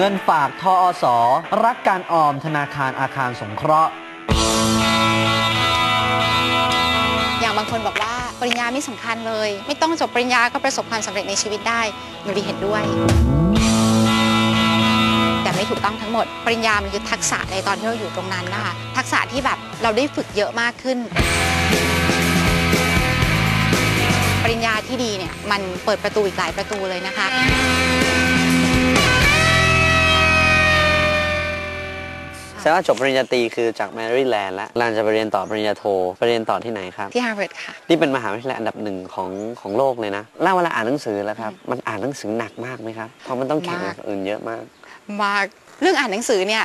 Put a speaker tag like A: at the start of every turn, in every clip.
A: เงินฝากทออสรักการออมธนาคารอาคารสงเคราะห์
B: อย่างบางคนบอกว่าปริญญาไม่สำคัญเลย ไม่ต้องจบปริญญาก็ประสบความสำเร็จในชีวิตได้หนูดีเห็นด้วย แต่ไม่ถูกต้องทั้งหมด ปริญญามันคือทักษะในตอนที่เราอยู่ตรงนั้นนะคะ ทักษะที่แบบเราได้ฝึกเยอะมากขึ้น ปริญญาที่ดีเนี่ยมันเปิดประตูอีกหลายประตูเลยนะคะ
A: แสดงว่าจบปริญญาตรีคือจากแมรี่แลนด์แล้วหลังจะไปเรียนต่อปริญญาโทไปเรียนต่อที่ไหนครับ
B: ที่ Harvard ค่ะ
A: นี่เป็นมหาวิทยาลัยอันดับหนึ่งของของโลกเลยนะเล่าเวลาอ่านหนังสือแล้วครับ มันอ่านหนังสือหนักมากไหมครับ เพราะมันต้องแข่งกับคนอื่นเยอะมาก
B: มาเรื่องอ่านหนังสือเนี่ย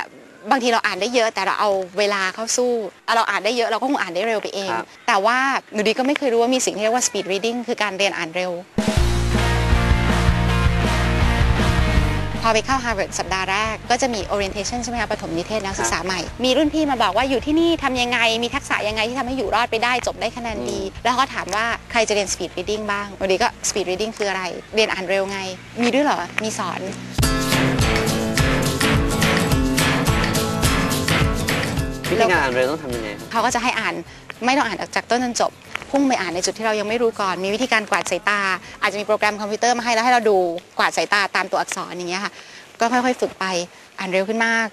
B: บางทีเราอ่านได้เยอะแต่เราเอาเวลาเข้าสู้อะเราอ่านได้เยอะเราก็คงอ่านได้เร็วไปเอง
A: ครับ
B: แต่ว่าหนูดีก็ไม่เคยรู้ว่ามีสิ่งที่เรียกว่า speed reading คือการเรียนอ่านเร็ว พอไปเข้า Harvard สัปดาห์แรก ก็จะมี orientation ใช่ไหมคะปฐมนิเทศนักศึกษาใหม่ มีรุ่นพี่มาบอกว่าอยู่ที่นี่ทำยังไง มีทักษะยังไงที่ทำให้อยู่รอดไปได้จบได้คะแนนดี แล้วเขาก็ถามว่าใครจะเรียน speed reading บ้างหนูดีก็ speed reading คืออะไร เรียนอ่านเร็วไง มีด้วยเหรอ มีสอน
A: วิธีการอ่านเร็วต้องทำยังไงครับ
B: เขาก็จะให้อ่านไม่ต้องอ่านจากต้นจนจบ พุ่งไปอ่านในจุดที่เรายังไม่รู้ก่อน มีวิธีการกวาดสายตา อาจจะมีโปรแกรมคอมพิวเตอร์มาให้แล้วให้เราดูกวาดสายตาตามตัวอักษรอย่างเงี้ยค่ะ ก็ค่อยๆฝึกไปอ่านเร็วขึ้นมาก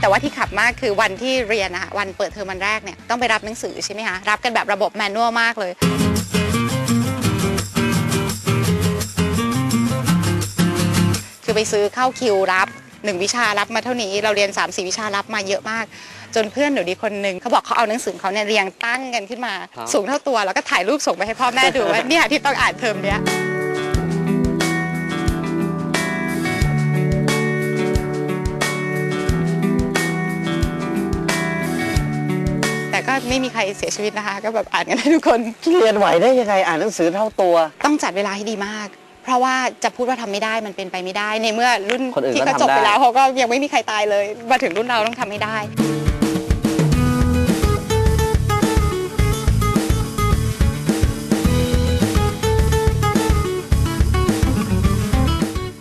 B: แต่ว่าที่ขับมากคือวันที่เรียนนะคะวันเปิดเทอมวันแรกเนี่ยต้องไปรับหนังสือใช่ไหมคะรับกันแบบระบบแมนนวลมากเลย ไปซื้อเข้าคิวรับหนึ่งวิชารับมาเท่านี้เราเรียน3ามสี่วิชารับมาเยอะมาก จนเพื่อนหนูดีคนหนึ่งเขาบอกเขาเอาหนังสือเขาเนี่ยเรียงตั้งกันขึ้นมา
A: ครับ
B: สูงเท่าตัวแล้วก็ถ่ายรูปส่งไปให้พ่อแม่ดูว่าเนี่ยที่ต้องอ่านเทอมเนี้ย แต่ก็ไม่มีใครเสียชีวิตนะคะ ก็แบบอ่านกันได้ทุกคน
A: เรียนไหวได้ยังไงอ่านหนังสือเท่าตัว
B: ต้องจัดเวลาให้ดีมาก เพราะว่าจะพูดว่าทำไม่ได้มันเป็นไปไม่ได้ ในเมื่อรุ่น
A: คนอื่น
B: ที่
A: ก็
B: เขาจบ
A: ทำได้
B: ไปแล้วเขาก็ยังไม่มีใครตายเลย มาถึงรุ่นเราต้องทำให้ได้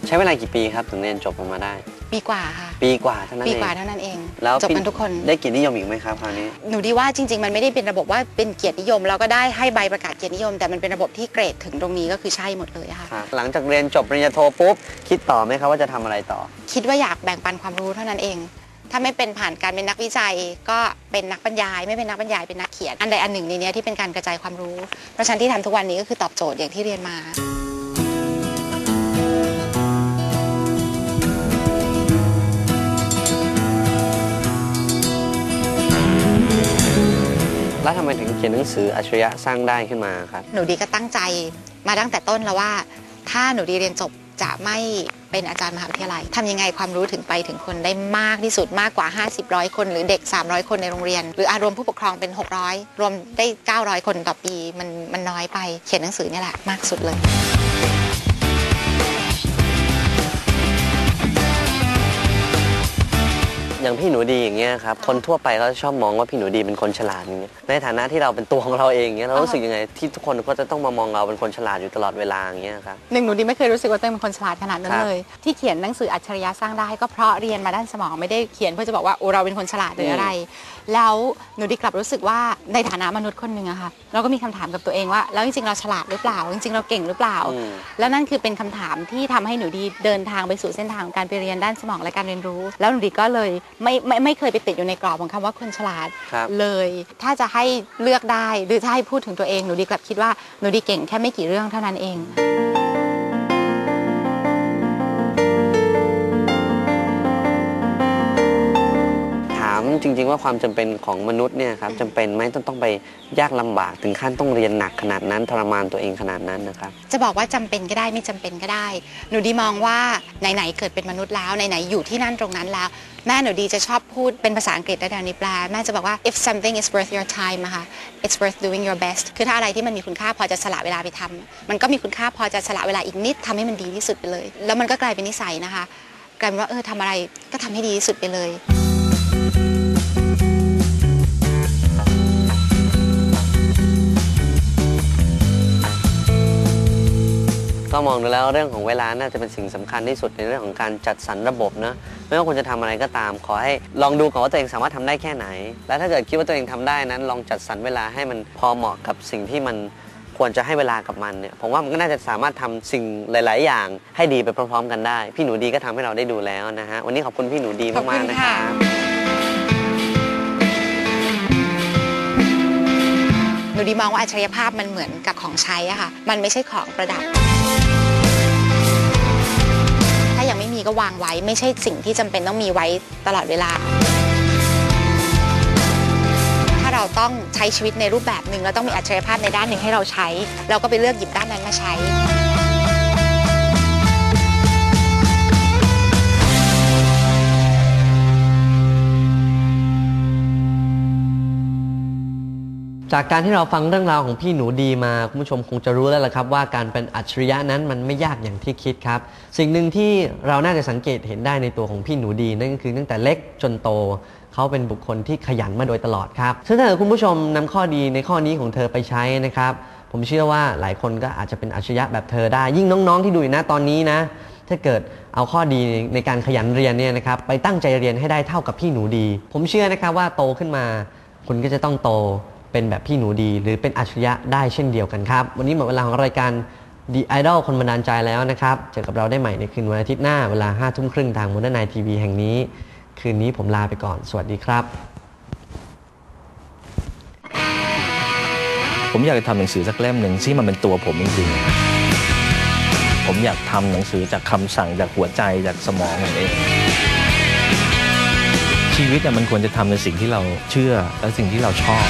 A: ใช้เวลากี่ปีครับถึงเรียนจบออกมาได้
B: ปีกว่าค่ะ
A: ปีกว่าเท่านั้น
B: ปี
A: เอง
B: กว่าเท่านั้นเอง
A: แล้ว
B: จบ
A: พี่
B: กันทุกคน
A: ได้เกียรตินิยมอีกไหมครับคราวนี้
B: หนูดีว่าจริง ๆ มันไม่ได้เป็นระบบว่าเป็นเกียรตินิยม เราก็ได้ให้ใบประกาศเกียรตินิยม แต่มันเป็นระบบที่เกรดถึงตรงนี้ก็คือใช่หมดเลยค่ะ
A: ครับ หลังจากเรียนจบปริญญาโทปุ๊บ คิดต่อไหมครับว่าจะทำอะไรต่อ
B: คิดว่าอยากแบ่งปันความรู้เท่านั้นเอง ถ้าไม่เป็นผ่านการเป็นนักวิจัย ก็เป็นนักบรรยาย ไม่เป็นนักบรรยายเป็นนักเขียน อันใดอันหนึ่งในเนี้ยที่เป็นการกระจายความรู้ เพราะฉะนั้นที่ทำทุกวันนี้ก็คือตอบโจทย์อย่างที่เรียนมา
A: แล้วทำไมถึงเขียนหนังสืออัจฉริยะสร้างได้ขึ้นมาครับ
B: หนูดีก็ตั้งใจมาตั้งแต่ต้นแล้วว่า ถ้าหนูดีเรียนจบจะไม่เป็นอาจารย์มหาวิทยาลัยทำยังไงความรู้ถึงไปถึงคนได้มากที่สุดมากกว่า 50ร้อยคน หรือเด็ก 300 คนในโรงเรียน หรืออารวมผู้ปกครองเป็น 600 รวมได้ 900 คนต่อปีมันมันน้อยไปเขียนหนังสือนี่แหละมากสุดเลย
A: อย่างพี่หนูดีอย่างเงี้ยครับคนทั่วไปเขาชอบมองว่าพี่หนูดีเป็นคนฉลาดอย่างเงี้ยในฐานะที่เราเป็นตัวของเราเองเงี้ยเรารู้สึกยังไงที่ทุกคนก็จะต้องมามองเราเป็นคนฉลาดอยู่ตลอดเวลาอย่างเงี้ยครับ
B: หนึ่งหนูดีไม่เคยรู้สึกว่าตัวเองเป็นคนฉลาดขนาดนั้น
A: ครับ
B: เลย ที่เขียนหนังสืออัจฉริยะสร้างได้ก็เพราะเรียนมาด้านสมองไม่ได้เขียนเพื่อจะบอกว่าโอ้เราเป็นคนฉลาดหรืออะไร แล้วหนูดีกลับรู้สึกว่าในฐานะมนุษย์คนหนึ่งอะค่ะเราก็มีคำถามกับตัวเองว่า แล้วจริงๆเราฉลาดหรือเปล่า จริงๆเราเก่งหรือเปล่า
A: อืม
B: แล้วนั่นคือเป็นคำถามที่ทำให้หนูดีเดินทางไปสู่เส้นทางของการไปเรียนด้านสมองและการเรียนรู้ แล้วหนูดีก็เลยไม่ไม่ไม่เคยไปติดอยู่ในกรอบของคำว่าคนฉลาด
A: ครับ
B: เลย ถ้าจะให้เลือกได้หรือถ้าให้พูดถึงตัวเองหนูดีกลับคิดว่าหนูดีเก่งแค่ไม่กี่เรื่องเท่านั้นเอง
A: จริง ๆ ว่าความจำเป็นของมนุษย์เนี่ยครับจำเป็นไหมต้องต้องไปยากลำบากถึงขั้นต้องเรียนหนักขนาดนั้นทรมานตัวเองขนาดนั้นนะครับ
B: จะบอกว่าจำเป็นก็ได้ไม่จำเป็นก็ได้ หนูดีมองว่าไหนๆเกิดเป็นมนุษย์แล้วไหนๆอยู่ที่นั่นตรงนั้นแล้ว แม่หนูดีจะชอบพูดเป็นภาษาอังกฤษได้แนวนี้แปลแม่จะบอกว่า if something is worth your time อะค่ะ it's worth doing your best คือถ้าอะไรที่มันมีคุณค่าพอจะสละเวลาไปทำมันก็มีคุณค่าพอจะสละเวลาอีกนิดทำให้มันดีที่สุดไปเลย แล้วมันก็กลายเป็นนิสัยนะคะกลายเป็นว่าเออทำอะไรก็ทำให้ดีที่สุดไปเลย
A: ก็มองดูแล้วเรื่องของเวลาน่าจะเป็นสิ่งสำคัญที่สุดในเรื่องของการจัดสรรระบบนะไม่ว่าคุณจะทำอะไรก็ตาม ขอให้ลองดูก่อนว่าตัวเองสามารถทำได้แค่ไหน และถ้าเกิดคิดว่าตัวเองทำได้นั้น ลองจัดสรรเวลาให้มันพอเหมาะกับสิ่งที่มันควรจะให้เวลากับมันเนี่ยผมว่ามันก็น่าจะสามารถทำสิ่งหลาย ๆ อย่างให้ดีไปพร้อม ๆ กันได้ พี่หนูดีก็ทำให้เราได้ดูแล้วนะฮะวันนี้ขอบคุณพี่หนูดีมากๆนะ
B: คะ
A: รับ
B: หนูดีมองว่าอัจฉริยภาพมันเหมือนกับของใช้อะค่ะ มันไม่ใช่ของประดับ ถ้ายังไม่มีก็วางไว้ ไม่ใช่สิ่งที่จำเป็นต้องมีไว้ตลอดเวลา ถ้าเราต้องใช้ชีวิตในรูปแบบหนึ่งเราต้องมีอัจฉริยภาพในด้านหนึ่งให้เราใช้ เราก็ไปเลือกหยิบด้านนั้นมาใช้
A: จากการที่เราฟังเรื่องราวของพี่หนูดีมาคุณผู้ชมคงจะรู้แล้วล่ะครับ ว่าการเป็นอัจฉริยะนั้นมันไม่ยากอย่างที่คิดครับ สิ่งหนึ่งที่เราน่าจะสังเกตเห็นได้ในตัวของพี่หนูดี นั่นก็คือตั้งแต่เล็กจนโต เขาเป็นบุคคลที่ขยันมาโดยตลอดครับซึ่งถ้าเกิดคุณผู้ชมนำข้อดีในข้อนี้ของเธอไปใช้นะครับ ผมเชื่อว่าหลายคนก็อาจจะเป็นอัจฉริยะแบบเธอได้ ยิ่งน้องๆที่ดูอยู่นะตอนนี้นะถ้าเกิดเอาข้อดีในการขยันเรียนเนี่ยนะครับไปตั้งใจเรียนให้ได้เท่ากับพี่หนูดี ผมเชื่อนะครับว่าโตขึ้นมาคุณก็จะต้องโต เป็นแบบพี่หนูดี หรือเป็นอัจฉริยะได้เช่นเดียวกันครับ วันนี้หมดเวลาของรายการ The Idol คนบันดาลใจแล้วนะครับ เจอกับเราได้ใหม่ในคืนวันอาทิตย์หน้าเวลา5ทุ่มครึ่งทางมูนไนทีวีแห่งนี้ คืนนี้ผมลาไปก่อน สวัสดีครับ
C: ผมอยากจะทำหนังสือสักเล่มหนึ่งที่มันเป็นตัวผมจริงๆ ผมอยากทำหนังสือจากคำสั่งจากหัวใจจากสมองผมเอง ชีวิตเนี่ยมันควรจะทำในสิ่งที่เราเชื่อและสิ่งที่เราชอบ